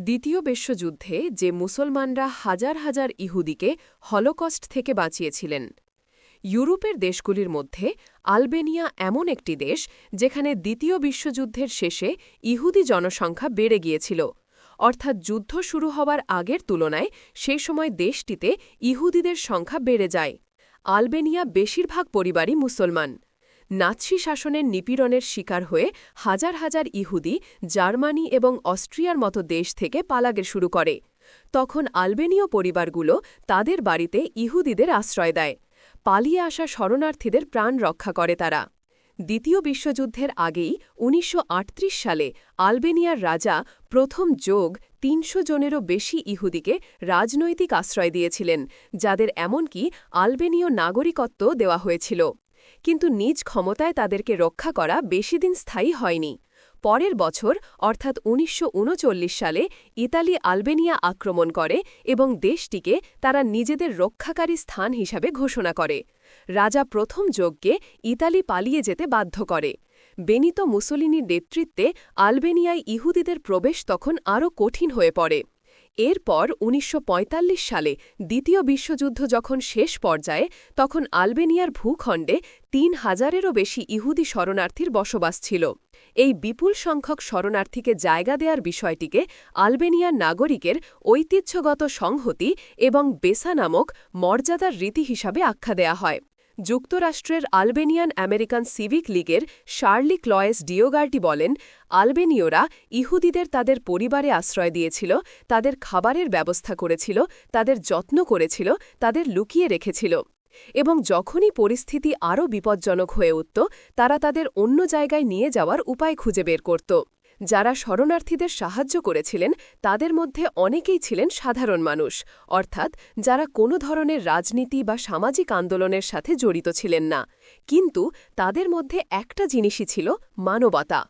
দ্বিতীয় বিশ্বযুদ্ধে যে মুসলমানরা হাজার হাজার ইহুদিকে হলোকস্ট থেকে বাঁচিয়েছিলেন। ইউরোপের দেশগুলির মধ্যে আলবেনিয়া এমন একটি দেশ যেখানে দ্বিতীয় বিশ্বযুদ্ধের শেষে ইহুদি জনসংখ্যা বেড়ে গিয়েছিল। অর্থাৎ যুদ্ধ শুরু হওয়ার আগের তুলনায় সেই সময় দেশটিতে ইহুদিদের সংখ্যা বেড়ে যায়। আলবেনিয়া বেশিরভাগ পরিবারই মুসলমান। নাৎসি শাসনের নিপীড়নের শিকার হয়ে হাজার হাজার ইহুদি জার্মানি এবং অস্ট্রিয়ার মতো দেশ থেকে পালাগে শুরু করে। তখন আলবেনীয় পরিবারগুলো তাদের বাড়িতে ইহুদিদের আশ্রয় দেয়। পালিয়ে আসা শরণার্থীদের প্রাণ রক্ষা করে তারা। দ্বিতীয় বিশ্বযুদ্ধের আগেই উনিশশো আটত্রিশ সালে আলবেনিয়ার রাজা প্রথম যোগ তিনশো জনেরও বেশি ইহুদিকে রাজনৈতিক আশ্রয় দিয়েছিলেন, যাদের এমনকি আলবেনীয় নাগরিকত্ব দেওয়া হয়েছিল। কিন্তু নিজ ক্ষমতায় তাদেরকে রক্ষা করা বেশিদিন স্থায়ী হয়নি। পরের বছর, অর্থাৎ উনিশশো উনচল্লিশ সালে, ইতালি আলবেনিয়া আক্রমণ করে এবং দেশটিকে তারা নিজেদের রক্ষাকারী স্থান হিসাবে ঘোষণা করে। রাজা প্রথম যোগকে ইতালি পালিয়ে যেতে বাধ্য করে। বেনিত মুসলিনির নেতৃত্বে আলবেনিয়ায় ইহুদিদের প্রবেশ তখন আরও কঠিন হয়ে পড়ে। এরপর উনিশশো পঁয়তাল্লিশ সালে দ্বিতীয় বিশ্বযুদ্ধ যখন শেষ পর্যায়ে, তখন আলবেনিয়ার ভূখণ্ডে তিন হাজারেরও বেশি ইহুদি শরণার্থীর বসবাস ছিল। এই বিপুল সংখ্যক শরণার্থীকে জায়গা দেওয়ার বিষয়টিকে আলবেনিয়ার নাগরিকের ঐতিহ্যগত সংহতি এবং বেসা নামক মর্যাদার রীতি হিসাবে আখ্যা দেয়া হয়। যুক্তরাষ্ট্রের আলবেনিয়ান আমেরিকান সিভিক লীগের শার্লি ক্লয়েস ডিওগার্টি বলেন, আলবেনীয়রা ইহুদিদের তাদের পরিবারে আশ্রয় দিয়েছিল, তাদের খাবারের ব্যবস্থা করেছিল, তাদের যত্ন করেছিল, তাদের লুকিয়ে রেখেছিল। এবং যখনই পরিস্থিতি আরও বিপজ্জনক হয়ে উঠত, তারা তাদের অন্য জায়গায় নিয়ে যাওয়ার উপায় খুঁজে বের করত। যারা শরণার্থীদের সাহায্য করেছিলেন, তাদের মধ্যে অনেকেই ছিলেন সাধারণ মানুষ, অর্থাৎ যারা কোনো ধরনের রাজনীতি বা সামাজিক আন্দোলনের সাথে জড়িত ছিলেন না। কিন্তু তাদের মধ্যে একটা জিনিসই ছিল মানবতা।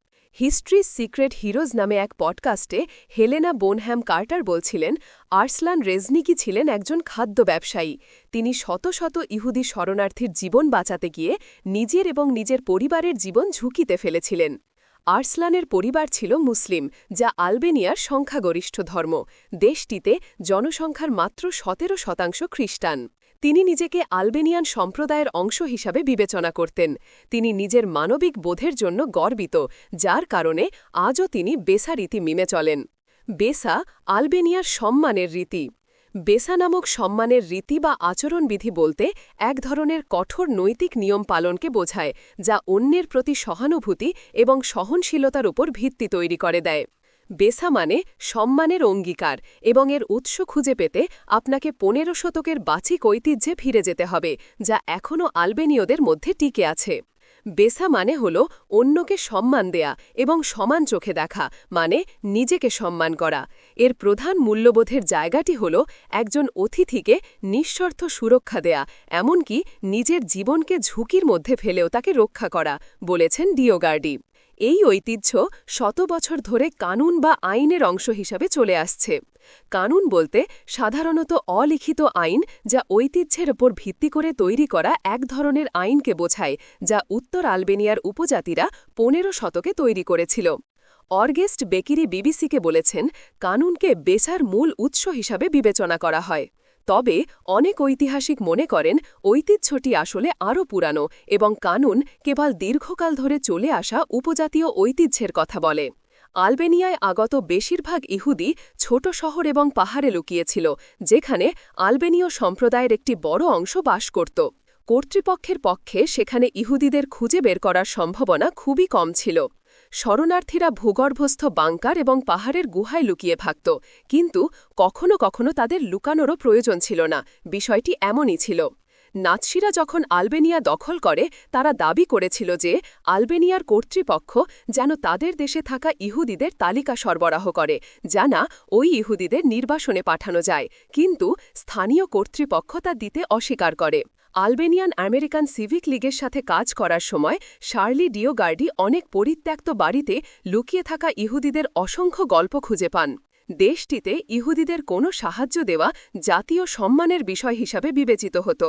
হিস্ট্রি সিক্রেট হিরোজ নামে এক পডকাস্টে হেলেনা বোনহ্যাম কার্টার বলছিলেন, আর্সলান রেজনিকি ছিলেন একজন খাদ্য ব্যবসায়ী। তিনি শত শত ইহুদি শরণার্থীর জীবন বাঁচাতে গিয়ে নিজের এবং নিজের পরিবারের জীবন ঝুঁকিতে ফেলেছিলেন। আর্সলানের পরিবার ছিল মুসলিম, যা আলবেনিয়ার সংখ্যাগরিষ্ঠ ধর্ম। দেশটিতে জনসংখ্যার মাত্র সতেরো শতাংশ খ্রিস্টান। তিনি নিজেকে আলবেনিয়ান সম্প্রদায়ের অংশ হিসাবে বিবেচনা করতেন। তিনি নিজের মানবিক বোধের জন্য গর্বিত, যার কারণে আজও তিনি বেসা রীতি মিমে চলেন। বেসা আলবেনিয়ার সম্মানের রীতি। বেসা নামক সম্মানের রীতি বা আচরণবিধি বলতে এক ধরনের কঠোর নৈতিক নিয়ম পালনকে বোঝায়, যা অন্যের প্রতি সহানুভূতি এবং সহনশীলতার উপর ভিত্তি তৈরি করে দেয়। বেসা মানে সম্মানের অঙ্গীকার এবং এর উৎস খুঁজে পেতে আপনাকে পনেরো শতকের বাচিক ঐতিহ্যে ফিরে যেতে হবে, যা এখনও আলবেনীয়দের মধ্যে টিকে আছে। বেসা মানে হল অন্যকে সম্মান দেয়া এবং সমান চোখে দেখা মানে নিজেকে সম্মান করা। এর প্রধান মূল্যবোধের জায়গাটি হল একজন অতিথিকে নিঃশর্ত সুরক্ষা দেয়া, এমনকি নিজের জীবনকে ঝুঁকির মধ্যে ফেলেও তাকে রক্ষা করা, বলেছেন ডিওগার্ডি। এই ঐতিহ্য শত বছর ধরে কানুন বা আইনের অংশ হিসাবে চলে আসছে। কানুন বলতে সাধারণত অলিখিত আইন যা ঐতিহ্যের ওপর ভিত্তি করে তৈরি করা এক ধরনের আইনকে বোঝায়, যা উত্তর আলবেনিয়ার উপজাতিরা পনেরো শতকে তৈরি করেছিল। অর্গেস্ট বেকিরি বিবিসিকে বলেছেন, কানুনকে বেচার মূল উৎস হিসাবে বিবেচনা করা হয়। তবে অনেক ঐতিহাসিক মনে করেন, ঐতিহ্যটি আসলে আরও পুরানো এবং কানুন কেবল দীর্ঘকাল ধরে চলে আসা উপজাতীয় ঐতিহ্যের কথা বলে। আলবেনিয়ায় আগত বেশিরভাগ ইহুদি ছোট শহর এবং পাহাড়ে লুকিয়েছিল, যেখানে আলবেনীয় সম্প্রদায়ের একটি বড় অংশ বাস করত। কর্তৃপক্ষের পক্ষে সেখানে ইহুদিদের খুঁজে বের করার সম্ভাবনা খুবই কম ছিল। শরণার্থীরা ভূগর্ভস্থ বাঙ্কার এবং পাহাড়ের গুহায় লুকিয়ে ভাগত কিন্তু কখনো কখনো তাদের লুকানোরও প্রয়োজন ছিল না। বিষয়টি এমনই ছিল। নাৎসিরা যখন আলবেনিয়া দখল করে, তারা দাবি করেছিল যে, আলবেনিয়ার কর্তৃপক্ষ যেন তাদের দেশে থাকা ইহুদিদের তালিকা সরবরাহ করে জানা ওই ইহুদিদের নির্বাসনে পাঠানো যায়, কিন্তু স্থানীয় কর্তৃপক্ষ তা দিতে অস্বীকার করে। আলবেনিয়ান আমেরিকান সিভিক লীগের সাথে কাজ করার সময়, শার্লি ডিওগার্ডি অনেক পরিত্যক্ত বাড়িতে লুকিয়ে থাকা ইহুদিদের অসংখ্য গল্প খুঁজে পান। দেশটিতে ইহুদিদের কোনো সাহায্য দেওয়া জাতীয় সম্মানের বিষয় হিসাবে বিবেচিত হতো।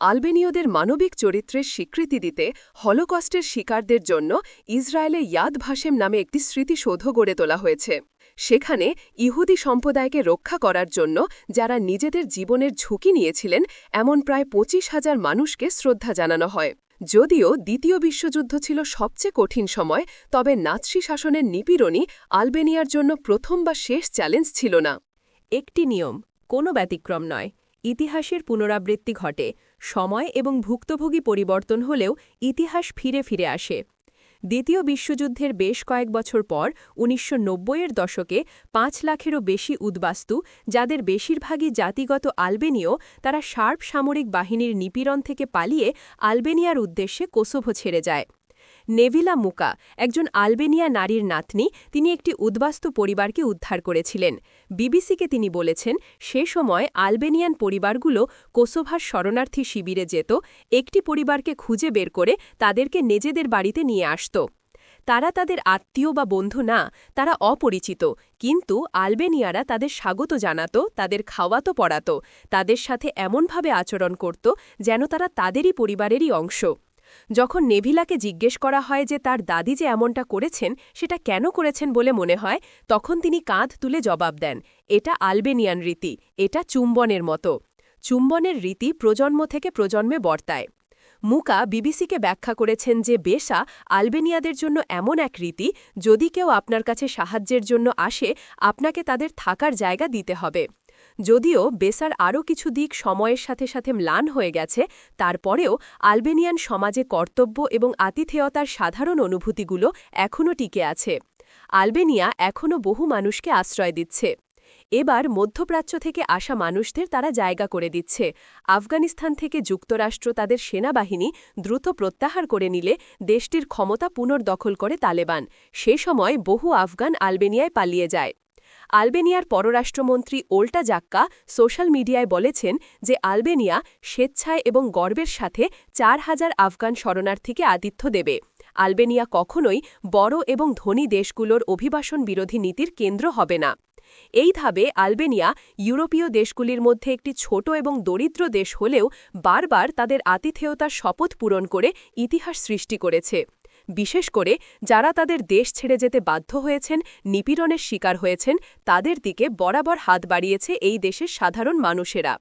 আলবেনীয়দের মানবিক চরিত্রের স্বীকৃতি দিতে হলোকস্টের শিকারদের জন্য ইসরায়েলে ইয়াদ ভাসেম নামে একটি স্মৃতিসৌধ গড়ে তোলা হয়েছে। সেখানে ইহুদি সম্প্রদায়কে রক্ষা করার জন্য যারা নিজেদের জীবনের ঝুঁকি নিয়েছিলেন, এমন প্রায় পঁচিশ হাজার মানুষকে শ্রদ্ধা জানানো হয়। যদিও দ্বিতীয় বিশ্বযুদ্ধ ছিল সবচেয়ে কঠিন সময়, তবে নাৎসি শাসনের নিপীড়নই আলবেনিয়ার জন্য প্রথম বা শেষ চ্যালেঞ্জ ছিল না। একটি নিয়ম, কোনো ব্যতিক্রম নয়, ইতিহাসের পুনরাবৃত্তি ঘটে, সময় এবং ভুক্তভোগী পরিবর্তন হলেও ইতিহাস ফিরে ফিরে আসে। দ্বিতীয় বিশ্বযুদ্ধের বেশ কয়েক বছর পর উনিশশো এর দশকে পাঁচ লাখেরও বেশি উদ্বাস্তু, যাদের বেশিরভাগই জাতিগত আলবেনীয়, তারা শার্প সামরিক বাহিনীর নিপীড়ন থেকে পালিয়ে আলবেনিয়ার উদ্দেশ্যে কোসোভো ছেড়ে যায়। নেভিলা মুকা, একজন আলবেনিয়া নারীর নাতনি, তিনি একটি উদ্বাস্তু পরিবারকে উদ্ধার করেছিলেন। বিবিসিকে তিনি বলেছেন, সে সময় আলবেনিয়ান পরিবারগুলো কোসোভার শরণার্থী শিবিরে যেত, একটি পরিবারকে খুঁজে বের করে তাদেরকে নিজেদের বাড়িতে নিয়ে আসত। তারা তাদের আত্মীয় বা বন্ধু না, তারা অপরিচিত, কিন্তু আলবেনিয়ারা তাদের স্বাগত জানাত, তাদের খাওয়াতো, পড়াত, তাদের সাথে এমনভাবে আচরণ করত যেন তারা তাদেরই পরিবারেরই অংশ। যখন নেভিলাকে জিজ্ঞেস করা হয় যে তার দাদি যে এমনটা করেছেন, সেটা কেন করেছেন বলে মনে হয়, তখন তিনি কাঁধ তুলে জবাব দেন, এটা আলবেনিয়ান রীতি, এটা চুম্বনের মতো। চুম্বনের রীতি প্রজন্ম থেকে প্রজন্মে বর্তায়। মুকা বিবিসিকে ব্যাখ্যা করেছেন যে বেশা আলবেনিয়াদের জন্য এমন এক রীতি, যদি কেউ আপনার কাছে সাহায্যের জন্য আসে, আপনাকে তাদের থাকার জায়গা দিতে হবে। যদিও বেসার আরও কিছু দিক সময়ের সাথে সাথে ম্লান হয়ে গেছে, তারপরেও আলবেনিয়ান সমাজে কর্তব্য এবং আতিথেয়তার সাধারণ অনুভূতিগুলো এখনও টিকে আছে। আলবেনিয়া এখনও বহু মানুষকে আশ্রয় দিচ্ছে। এবার মধ্যপ্রাচ্য থেকে আসা মানুষদের তারা জায়গা করে দিচ্ছে। আফগানিস্তান থেকে যুক্তরাষ্ট্র তাদের সেনাবাহিনী দ্রুত প্রত্যাহার করে নিলে দেশটির ক্ষমতা পুনর্দখল করে তালেবান। সে সময় বহু আফগান আলবেনিয়ায় পালিয়ে যায়। আলবেনিয়ার পররাষ্ট্রমন্ত্রী ওল্টা জাক্কা সোশ্যাল মিডিয়ায় বলেছেন যে আলবেনিয়া স্বেচ্ছায় এবং গর্বের সাথে চার হাজার আফগান শরণার্থীকে আতিথ্য দেবে। আলবেনিয়া কখনোই বড় এবং ধনী দেশগুলোর অভিবাসন বিরোধী নীতির কেন্দ্র হবে না। এইভাবে আলবেনিয়া ইউরোপীয় দেশগুলির মধ্যে একটি ছোট এবং দরিদ্র দেশ হলেও বারবার তাদের আতিথেয়তার শপথ পূরণ করে ইতিহাস সৃষ্টি করেছে। বিশেষ করে যারা তাদের দেশ ছেড়ে যেতে বাধ্য হয়েছেন, নিপীড়নের শিকার হয়েছেন, তাদের দিকে বরাবর হাত বাড়িয়েছে এই দেশের সাধারণ মানুষেরা।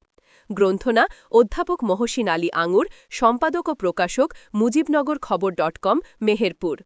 গ্রন্থনা, অধ্যাপক মহসিন আলী আঙুর, সম্পাদক ও প্রকাশক মুজিবনগর খবর ডট কম, মেহেরপুর।